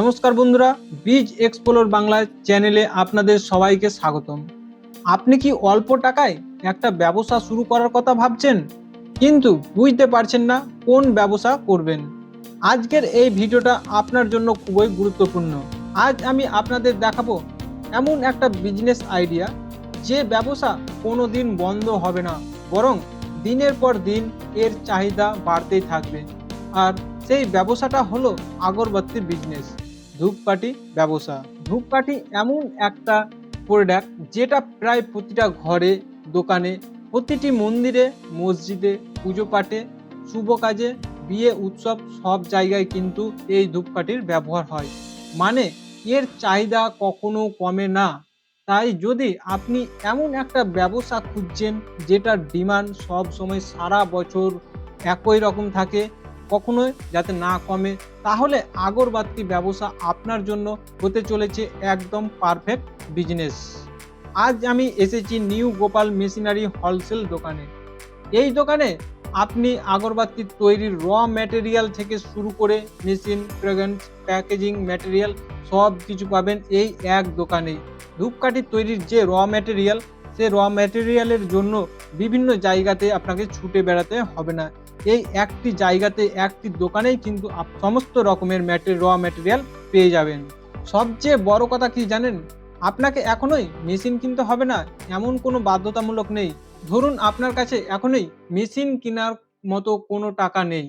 নমস্কার বন্ধুরা, বীজ এক্সপ্লোর বাংলা চ্যানেলে আপনাদের সবাইকে স্বাগতম। আপনি কি অল্প টাকায় একটা ব্যবসা শুরু করার কথা ভাবছেন? কিন্তু বুঝতে পারছেন না কোন ব্যবসা করবেন। আজকের এই ভিডিওটা আপনার জন্য খুবই গুরুত্বপূর্ণ। আজ আমি আপনাদের দেখাবো এমন একটা বিজনেস আইডিয়া যে ব্যবসা কোনো দিন বন্ধ হবে না, বরং দিনের পর দিন এর চাহিদা বাড়তেই থাকবে। আর সেই ব্যবসাটা হলো আগরবাতি বিজনেস ধূপকাঠি ব্যবসা। ধূপকাঠি এমন একটা প্রোডাক্ট যেটা প্রায় প্রতিটা ঘরে, দোকানে, প্রতিটি মন্দিরে, মসজিদে পুজো পাঠে শুভ কাজে, বিয়ে, উৎসব সব জায়গায় কিন্তু এই ধূপকাঠির ব্যবহার হয়। মানে এর চাহিদা কখনো কমে না। তাই যদি আপনি এমন একটা ব্যবসা খুঁজছেন যেটার ডিমান্ড সব সময় সারা বছর একই রকম থাকে কখনোই যাতে না কমে, তাহলে আগরবাতি ব্যবসা আপনার জন্য হতে চলেছে একদম পারফেক্ট বিজনেস আজ আমি এসেছি নিউ গোপাল মেশিনারি হোলসেল দোকানে। এই দোকানে আপনি আগরবাতি তৈরির র ম্যাটেরিয়াল থেকে শুরু করে মেশিন ফ্রেগ্রেন্স প্যাকেজিং ম্যাটেরিয়াল সব কিছু পাবেন এই এক দোকানে। ধূপকাঠি তৈরির যে র ম্যাটেরিয়াল সে র ম্যাটেরিয়ালের জন্য বিভিন্ন জায়গাতে আপনাকে ছুটে বেড়াতে হবে না। এই একটি জায়গাতে, একটি দোকানেই কিন্তু সমস্ত রকমের ম্যাটের র ম্যাটেরিয়াল পেয়ে যাবেন। সবচেয়ে বড় কথা কি জানেন? আপনাকে এখনোই মেশিন কিনতে হবে না, এমন কোনো বাধ্যতামূলক নেই। ধরুন আপনার কাছে এখনই মেশিন কেনার মতো কোনো টাকা নেই।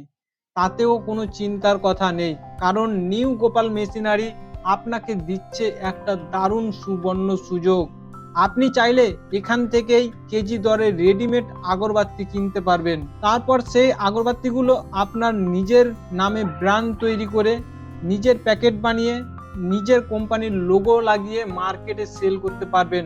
তাতেও কোনো চিন্তার কথা নেই, কারণ নিউ গোপাল মেশিনারি আপনাকে দিচ্ছে একটা দারুণ সুবর্ণ সুযোগ। আপনি চাইলে এখান থেকেই কেজি দরে রেডিমেড আগরবাতি কিনতে পারবেন। তারপর সেই আগরবাতিগুলো আপনার নিজের নামে ব্র্যান্ড তৈরি করে নিজের প্যাকেট বানিয়ে নিজের কোম্পানির লোগো লাগিয়ে মার্কেটে সেল করতে পারবেন।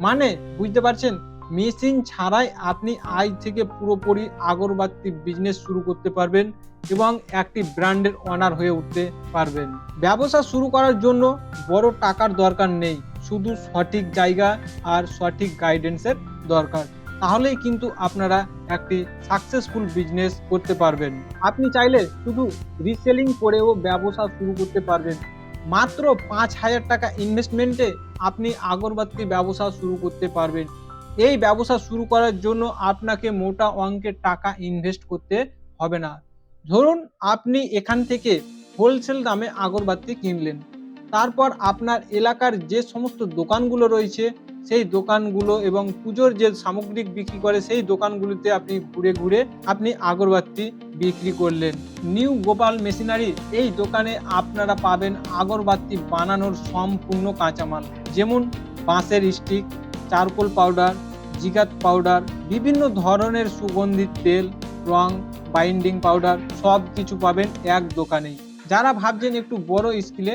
মানে বুঝতে পারছেন? মেশিন ছাড়াই আপনি আজ থেকে পুরোপুরি আগরবাতি বিজনেস শুরু করতে পারবেন এবং একটি ব্র্যান্ডের অনার হয়ে উঠতে পারবেন। ব্যবসা শুরু করার জন্য বড় টাকার দরকার নেই। শুধু সঠিক জায়গা আর সঠিক গাইডেন্সের দরকার। তাহলেই কিন্তু আপনারা একটি সাকসেসফুল বিজনেস করতে পারবেন। আপনি চাইলে শুধু রিসেলিং করেও ব্যবসা শুরু করতে পারবেন। মাত্র পাঁচ হাজার টাকা ইনভেস্টমেন্টে আপনি আগরবাতি ব্যবসা শুরু করতে পারবেন। এই ব্যবসা শুরু করার জন্য আপনাকে মোটা অঙ্কের টাকা ইনভেস্ট করতে হবে না। ধরুন আপনি এখান থেকে হোলসেল দামে আগরবাতি কিনলেন। তারপর আপনার এলাকার যে সমস্ত দোকানগুলো রয়েছে, সেই দোকানগুলো এবং পুজোর যে সামগ্রিক বিক্রি করে, সেই দোকানগুলিতে আপনি ঘুরে ঘুরে আপনি আগরবাতি বিক্রি করলেন। নিউ গোপাল মেশিনারি, এই দোকানে আপনারা পাবেন আগরবাতি বানানোর সম্পূর্ণ কাঁচামাল। যেমন বাঁশের স্টিক, চারকোল পাউডার, জিগাত পাউডার, বিভিন্ন ধরনের সুগন্ধিত তেল, রং, বাইন্ডিং পাউডার সব কিছু পাবেন এক দোকানেই। যারা ভাবছেন একটু বড় স্কেলে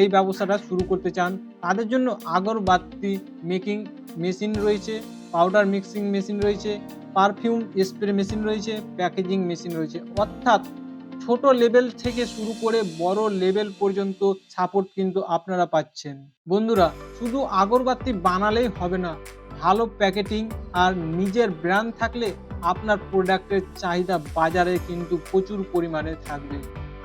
এই ব্যবসাটা শুরু করতে চান। তাদের জন্য আগরবাতি মেকিং মেশিন রয়েছে পাউডার মিক্সিং মেশিন রয়েছে পারফিউম স্প্রে মেশিন রয়েছে প্যাকেজিং মেশিন রয়েছে। অর্থাৎ ছোট লেভেল থেকে শুরু করে বড় লেভেল পর্যন্ত সাপোর্ট কিন্তু আপনারা পাচ্ছেন। বন্ধুরা, শুধু আগরবাতি বানালেই হবে না, ভালো প্যাকেটিং আর নিজের ব্র্যান্ড থাকলে আপনার প্রোডাক্টের চাহিদা বাজারে কিন্তু প্রচুর পরিমাণে থাকবে।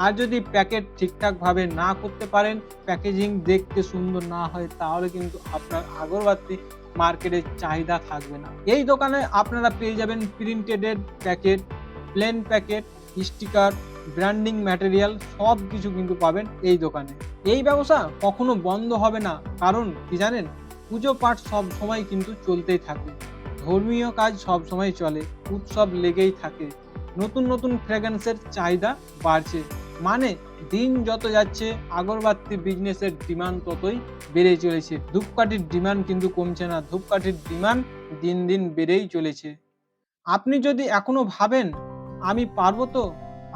আর যদি প্যাকেট ঠিকঠাকভাবে না করতে পারেন, প্যাকেজিং দেখতে সুন্দর না হয়, তাহলে কিন্তু আপনার আগরবাতি মার্কেটে চাহিদা থাকবে না। এই দোকানে আপনারা পেয়ে যাবেন প্রিন্টেডের packet, plain packet, sticker, branding material, সব কিছু কিন্তু পাবেন এই দোকানে। এই ব্যবসা কখনো বন্ধ হবে না, কারণ কি জানেন? পুজো পাঠ সব সময় কিন্তু চলতেই থাকে। ধর্মীয় কাজ সব সময় চলে, উৎসব লেগেই থাকে। নতুন নতুন ফ্র্যাগ্রেন্সের চাহিদা বাড়ছে। মানে দিন যত যাচ্ছে, আগরবাতি বিজনেসের ডিমান্ড ততই বেড়ে চলেছে। ধূপকাঠির ডিমান্ড কিন্তু কমছে না, ধূপকাঠির ডিমান্ড দিন দিন বেড়েই চলেছে। আপনি যদি এখনও ভাবেন, আমি পারব তো,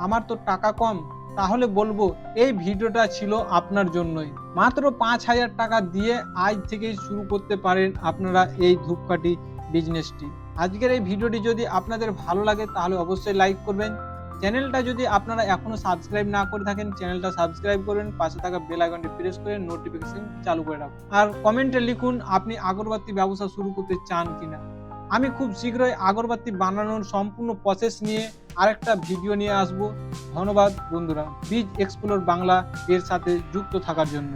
আমার তো টাকা কম তাহলে বলব, এই ভিডিওটা ছিল আপনার জন্যই। মাত্র পাঁচ হাজার টাকা দিয়ে আজ থেকেই শুরু করতে পারেন আপনারা এই ধূপকাঠি বিজনেসটি আজকের এই ভিডিওটি যদি আপনাদের ভালো লাগে, তাহলে অবশ্যই লাইক করবেন। চ্যানেলটা যদি আপনারা এখনও সাবস্ক্রাইব না করে থাকেন, চ্যানেলটা সাবস্ক্রাইব করবেন পাশে থাকা বেল আইকনটি প্রেস করে নোটিফিকেশন চালু করে রাখুন। আর কমেন্টে লিখুন, আপনি আগরবাতি ব্যবসা শুরু করতে চান কিনা। আমি খুব শীঘ্রই আগরবাতি বানানোর সম্পূর্ণ প্রসেস নিয়ে আরেকটা ভিডিও নিয়ে আসব। ধন্যবাদ বন্ধুরা। বীজ এক্সপ্লোর বাংলা এর সাথে যুক্ত থাকার জন্য।